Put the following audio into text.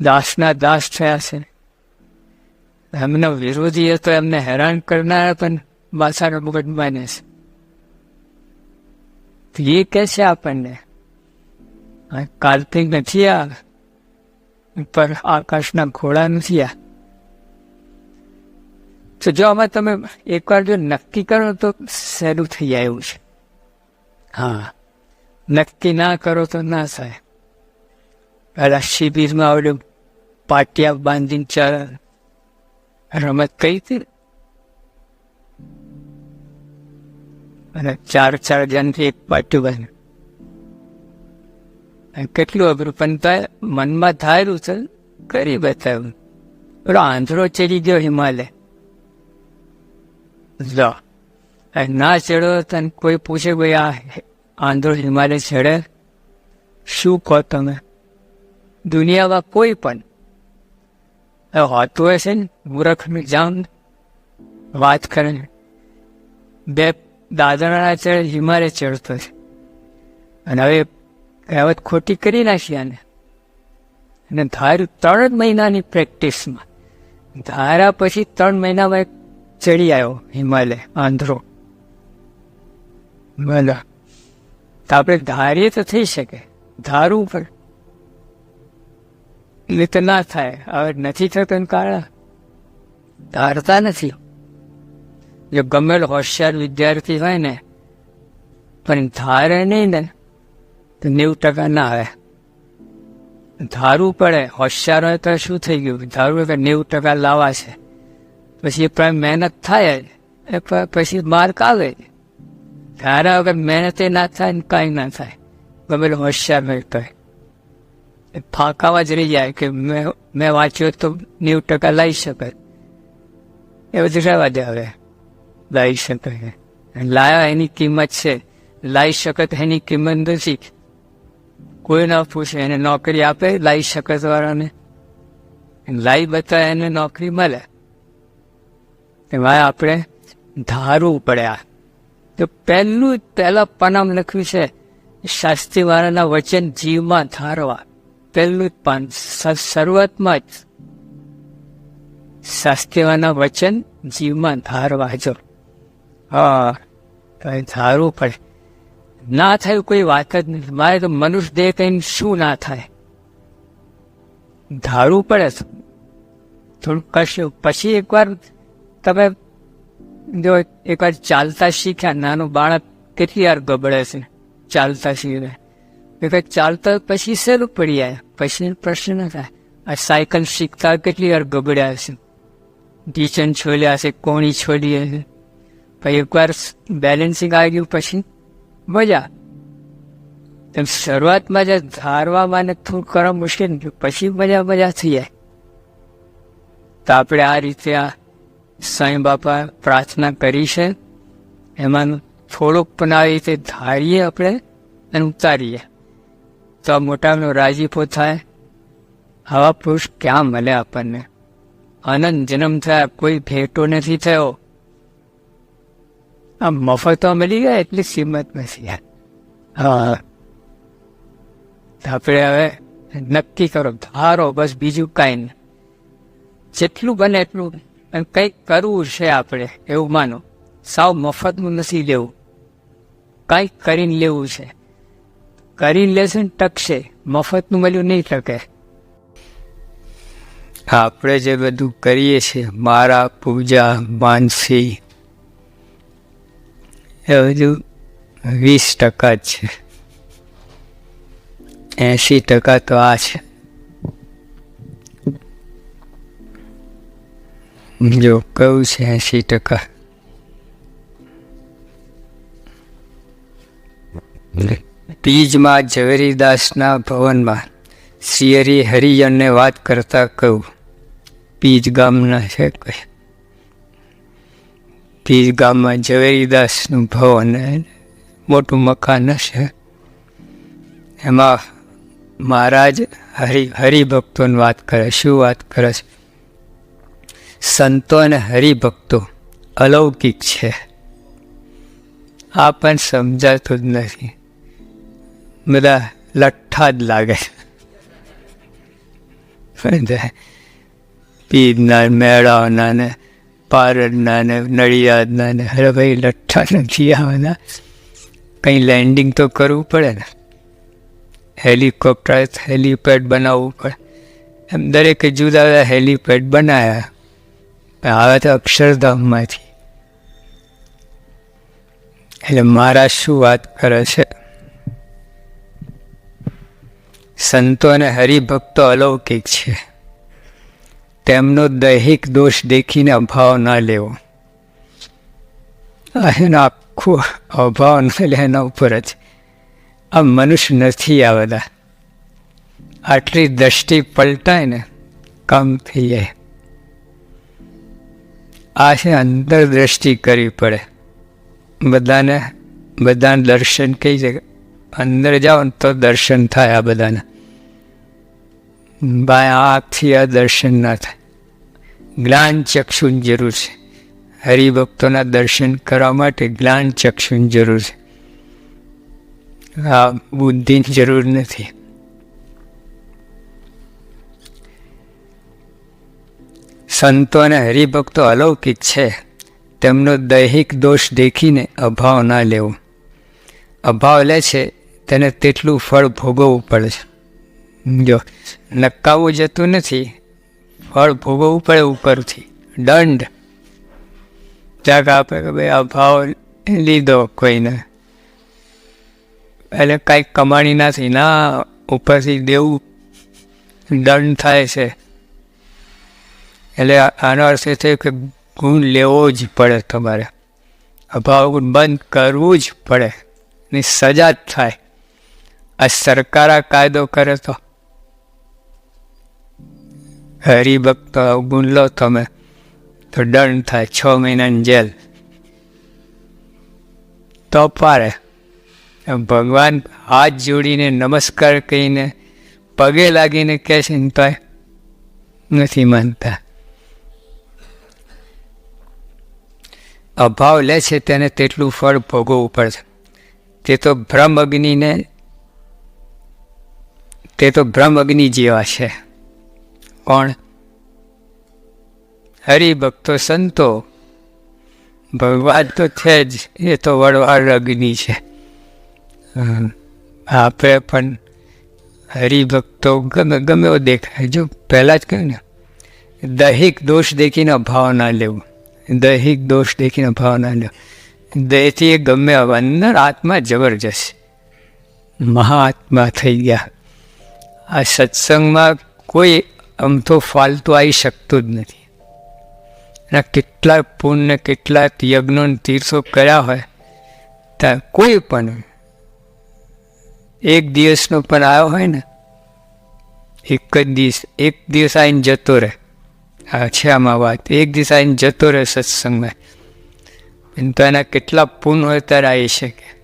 દાસના દાસ થયા છે. એમનો વિરોધી તો એમને હેરાન કરનારા પણ બાસાનો મુગટ માને છે. એ કે છે આપણને કાર્તિક નથી આ પર આકાશના ઘોડા નથી આ. તો જો આમાં તમે એકવાર જો નક્કી કરો તો સહેલું થઈ જાય એવું છે? હા. નક્કી ના કરો તો ના થાય. પહેલા શિબિરમાં આવડે પાટિયા બાંધીને ચાર રમત કઈ હતી? અને ચાર ચાર જણથી એક પાટિયું બાંધ્યું. કેટલું અઘરું, પણ તો મનમાં ધાર્યું છે, કરી બતાવ્યું. પેલો આંધળો ચડી ગયો હિમાલય. લો ના ચડ્યો તને કોઈ પૂછે ભાઈ આ આંધળો હિમાલય ચડે? શું કહો તમે? દુનિયામાં કોઈ પણ હોતું હશે ને મૂર્ખનું જામ વાત કરે બે દાદરાના ચડે હિમાલય ચડતો છે અને હવે કહેવત ખોટી કરી નાખી આને અને ધાર્યું ત્રણ મહિનાની પ્રેક્ટિસમાં ધારા પછી ત્રણ મહિનામાં ચડી આવ્યો હિમાલય આંધ્રો બોલો તો આપણે ધારીએ તો થઈ શકે ધારવું પણ એટલે તો ના થાય. હવે નથી થતું કારણ? ધારતા નથી. જો ગમેલો હોશિયાર વિદ્યાર્થી હોય ને, પણ ધારે નહીં ને, તો નેવું ટકા ના આવે. ધારવું પડે. હોશિયાર હોય તો શું થઈ ગયું? ધારવું કે નેવું ટકા લાવવા છે. પછી એ પણ મહેનત થાય જ. એ પછી માર્ક આવે જ. ધારા વગર મહેનતે ના થાય ને કાંઈ ના થાય. ગમેલો હોશિયાર હોય તો એ ફાંકાવા જ રહી જાય કે મેં મેં વાંચ્યો તો નેવું ટકા લાવી શકે. એ બધું રહેવા દે હવે. લાવી શકે. લાયા એની કિંમત છે. લાવી શકે એની કિંમત નથી કોઈ ના પૂછે એને નોકરી આપે લાવી શકે વાળાને. લાવી બતાવે એને નોકરી મળે. એમાં આપણે ધારવું પડે આ. તો પહેલું પહેલા પાનામ લખ્યું છે શાસ્ત્રી વાળાના વચન જીવમાં ધારવા. પહેલું પાન શરૂઆતમાં જ શાસ્ત્રી વચન જીવમાં ધારવા જો. હા, કંઈ ધારવું પડે. ના થાય કોઈ વાત જ નથી મારે તો મનુષ્ય દેહ કહીને શું ના થાય? ધારવું પડે થોડું કશું પછી એકવાર તમે જો એકવાર ચાલતા શીખ્યા. નાનું બાળક કેટલી વાર ગબડે છે ચાલતા શીખે. એકવાર ચાલતા પછી સહેલું પડી જાય પછી પ્રશ્ન થાય આ સાયકલ શીખતા કેટલી વાર ગબડ્યા છે ટીચન છોડ્યા છે કોણી છોડી છે પછી એકવાર બેલેન્સિંગ આવી ગયું પછી મજા તેમ શરૂઆતમાં જે ધારવામાં ને થોડું કરવા મુશ્કેલ. પછી મજા મજા થઈ જાય તો આપણે આ રીતે આ સાંઈ બાપા પ્રાર્થના કરી છે એમાં થોડુંક પણ આવી રીતે ધારીએ આપણે અને ઉતારીએ તો આ મોટાનો રાજીપો થાય? આવા પુરુષ ક્યાં મળે આપણને? અનંત જન્મ થયા, કોઈ ભેટો નથી થયો. આ મફતો મળી ગયા એટલી કિંમત નથી હા. આપણે હવે નક્કી કરો, ધારો બસ બીજું કાંઈ નહીં જેટલું બને એટલું અને કંઈક કરવું છે આપણે, એવું માનો. સાવ મફતનું નથી લેવું. કંઈક કરીને લેવું છે. કરીને લેશે ને ટકશે. મફતનું મળ્યું નહીં ટકે. આપણે જે બધું કરીએ છીએ મારા પૂજા માનસી એ બધું વીસ ટકા જ છે. એંશી ટકા તો આ છે. જો કયું છે એંશી ટકા? તીજમાં ઝવેરીદાસના ભવનમાં શિયરી હરિજનને વાત કરતા કહું પીજ ગામના છે કઈ પીજ ગામમાં ઝવેરીદાસનું ભવન મોટું મકાન છે એમાં મહારાજ હરિ, હરિભક્તોની વાત કરે, શું વાત કરે છે? સંતો અને હરિભક્તો અલૌકિક છે. આ પણ સમજાતું જ નથી. બધા લઠ્ઠા જ લાગે પીરના મેળાના ને પારડના ને નડિયાદના ને અરે ભાઈ લઠ્ઠા નથી આવવાના કંઈ લેન્ડિંગ તો કરવું પડે ને હેલિકોપ્ટર હેલીપેડ બનાવવું પડે એમ દરેકે જુદા જુદા હેલીપેડ બનાવ્યા હવે તો અક્ષરધામમાંથી એટલે મારા શું વાત કરે છે સંતો અને હરિભક્તો અલૌકિક છે. તેમનો દૈહિક દોષ દેખીને અભાવ ના લેવો. એનો આખો અભાવ ન લે એના ઉપર જ. આ મનુષ્ય નથી આ બધા. આટલી દ્રષ્ટિ પલટાય ને કામ થઈ જાય. આ છે અંતર દ્રષ્ટિ કરવી પડે. બધાને બધાને દર્શન કહી છે અંદર જાઓ તો દર્શન થાય આ બધાને. બાય આંખથી આ દર્શન ના થાય. જ્ઞાન ચક્ષુની જરૂર છે. હરિભક્તોના દર્શન કરવા માટે જ્ઞાન ચક્ષુની જરૂર છે. આ બુદ્ધિની જરૂર નથી. સંતો અને હરિભક્તો અલૌકિક છે. તેમનો દૈહિક દોષ દેખીને અભાવ ના લેવો. અભાવ લે છે, તેને તેટલું ફળ ભોગવવું પડે છે. જો નકાવવું જતું નથી. ફળ ભોગવવું પડે ઉપરથી. દંડ. જાગ આપે કે ભાઈ અભાવ લીધો કોઈને. એટલે કાંઈક કમાણી નથી. ના, ઉપરથી દેવું દંડ થાય છે. એટલે આનો અર્થ એ થયો કે ગુણ લેવો જ પડે તમારે. અભાવ બંધ કરવું જ પડે. ની સજા જ થાય. આ સરકાર આ કાયદો કરે તો હરિભક્ત અવગુણ લો તમે. તો દંડ થાય છ મહિનાની જેલ. તો પારે. ભગવાન હાથ જોડીને નમસ્કાર કરીને પગે લાગીને કહે છે ને નથી માનતા. અભાવ લે છે તેને તેટલું ફળ ભોગવવું પડશે. તે તો ભ્રમ અગ્નિને તે તો ભ્રમ અગ્નિ જેવા છે. કોણ? હરિભક્તો સંતો. ભગવાન તો છે જ, એ તો વડવાળ અગ્નિ છે. આપણે પણ હરિભક્તો ગમે ગમે એવો દેખાય. જો પહેલાં જ કહ્યું ને, દૈહિક દોષ દેખીને ભાવ ના લેવું. દૈહિક દોષ દેખીને ભાવ ના લેવું. દેહથી એ ગમે અંદર આત્મા જબરજસ્ત. મહાઆત્મા થઈ ગયા. આ સત્સંગમાં કોઈ આમ તો ફાલતું આવી શકતું જ નથી. એના કેટલાય પુણ્ય કેટલાક યજ્ઞો તીર્થો કર્યા હોય ત્યાં કોઈ પણ એક દિવસનો પણ આવ્યો હોય ને, એક જ દિવસ, એક દિવસ આવીને જતો રહે. આ છે આમાં વાત. એક દિવસ આવીને જતો રહે સત્સંગમાં. તો એના કેટલા પુન હોય ત્યારે આવી શકે.